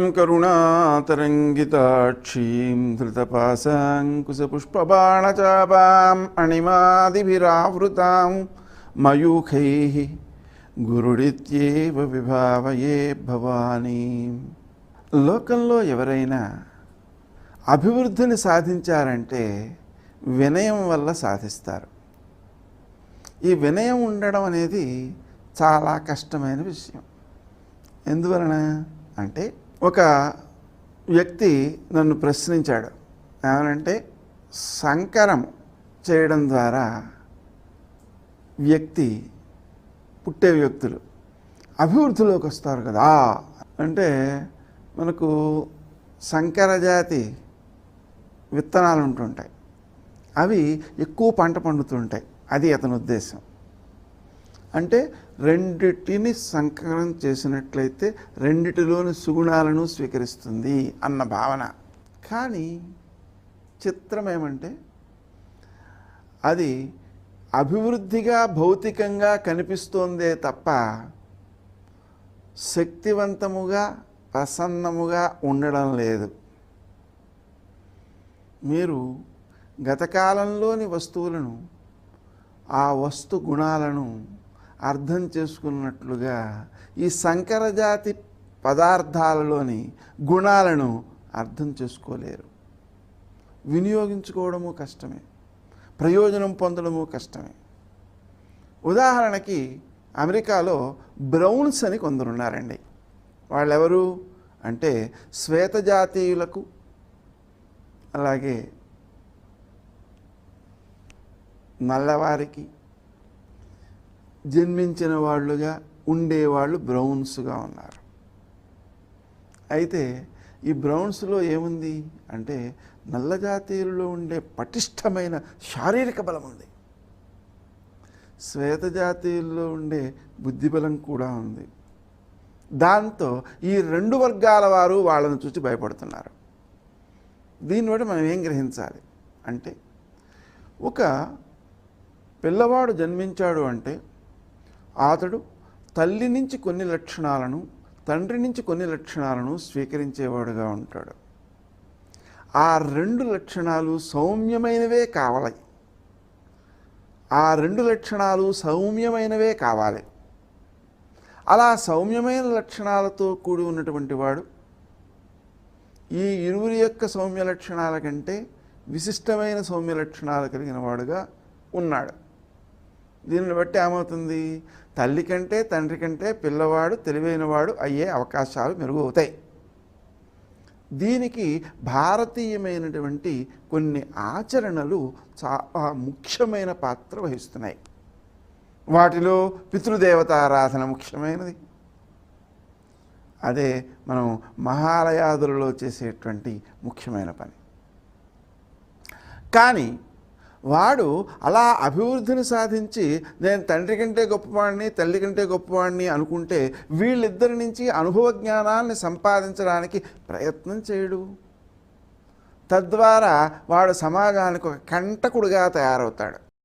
కరుణాం కరుణాతరంగితాక్షీం ధృతపాశాంకుశపుష్పబాణచాపాం అణిమాదిభిరావృతాం మయూఖై గురుడిత్యేవ విభావయే భవానీ. లోకంలో ఎవరైనా అభివృద్ధిని సాధించారంటే వినయం వల్ల సాధిస్తారు. ఈ వినయం ఉండడం అనేది చాలా కష్టమైన విషయం. ఎందువలన అంటే ఒక వ్యక్తి నన్ను ప్రశ్నించాడు. ఏమనంటే సంకరం చేయడం ద్వారా వ్యక్తి పుట్టే వ్యక్తులు అభివృద్ధిలోకి వస్తారు కదా. అంటే మనకు సంకర జాతి విత్తనాలు ఉంటుంటాయి. అవి ఎక్కువ పంట పండుతుంటాయి. అది అతని ఉద్దేశం. అంటే రెండిటిని సంకలనం చేసినట్లయితే రెండిటిలోని సుగుణాలను స్వీకరిస్తుంది అన్న భావన. కానీ చిత్రం ఏమంటే అది అభివృద్ధిగా భౌతికంగా కనిపిస్తోందే తప్ప శక్తివంతముగా ప్రసన్నముగా ఉండడం లేదు. మీరు గతకాలంలోని వస్తువులను ఆ వస్తు గుణాలను అర్థం చేసుకున్నట్లుగా ఈ సంకరజాతి పదార్థాలలోని గుణాలను అర్థం చేసుకోలేరు. వినియోగించుకోవడము కష్టమే. ప్రయోజనం పొందడము కష్టమే. ఉదాహరణకి అమెరికాలో బ్రౌన్స్ అని కొందరున్నారండి వాళ్ళెవరు? అంటే శ్వేతజాతీయులకు అలాగే నల్లవారికి జన్మించిన వాళ్ళుగా ఉండేవాళ్ళు బ్రౌన్స్గా ఉన్నారు. అయితే ఈ బ్రౌన్స్లో ఏముంది? అంటే నల్ల జాతీయులలో ఉండే పటిష్టమైన శారీరక బలం ఉంది. శ్వేత జాతీయుల్లో ఉండే బుద్ధిబలం కూడా ఉంది. దాంతో ఈ రెండు వర్గాల వారు వాళ్ళని చూసి భయపడుతున్నారు. దీన్ని బట్టి మనం ఏం గ్రహించాలి? అంటే ఒక పిల్లవాడు జన్మించాడు అంటే అతడు తల్లి నుంచి కొన్ని లక్షణాలను తండ్రి నుంచి కొన్ని లక్షణాలను స్వీకరించేవాడుగా ఉంటాడు. ఆ రెండు లక్షణాలు సౌమ్యమైనవే కావాలి. ఆ రెండు లక్షణాలు సౌమ్యమైనవే కావాలి. అలా సౌమ్యమైన లక్షణాలతో కూడి ఉన్నటువంటి వాడు ఈ ఇరువురి యొక్క సౌమ్య లక్షణాల కంటే విశిష్టమైన సౌమ్య లక్షణాలు కలిగిన వాడుగా ఉన్నాడు. దీనిని బట్టి ఏమవుతుంది? తల్లి కంటే తండ్రి కంటే పిల్లవాడు తెలివైనవాడు అయ్యే అవకాశాలు మెరుగవుతాయి. దీనికి భారతీయమైనటువంటి కొన్ని ఆచరణలు చాలా ముఖ్యమైన పాత్ర వహిస్తున్నాయి. వాటిలో పితృదేవతారాధన ముఖ్యమైనది. అదే మనం మహాలయాదులలో చేసేటువంటి ముఖ్యమైన పని. కానీ వాడు అలా అభివృద్ధిని సాధించి నేను తండ్రి కంటే గొప్పవాడిని తల్లి కంటే గొప్పవాడిని అనుకుంటే వీళ్ళిద్దరి నుంచి అనుభవ జ్ఞానాన్ని సంపాదించడానికి ప్రయత్నం చేయడు. తద్వారా వాడు సమాజానికి ఒక కంటకుడుగా తయారవుతాడు.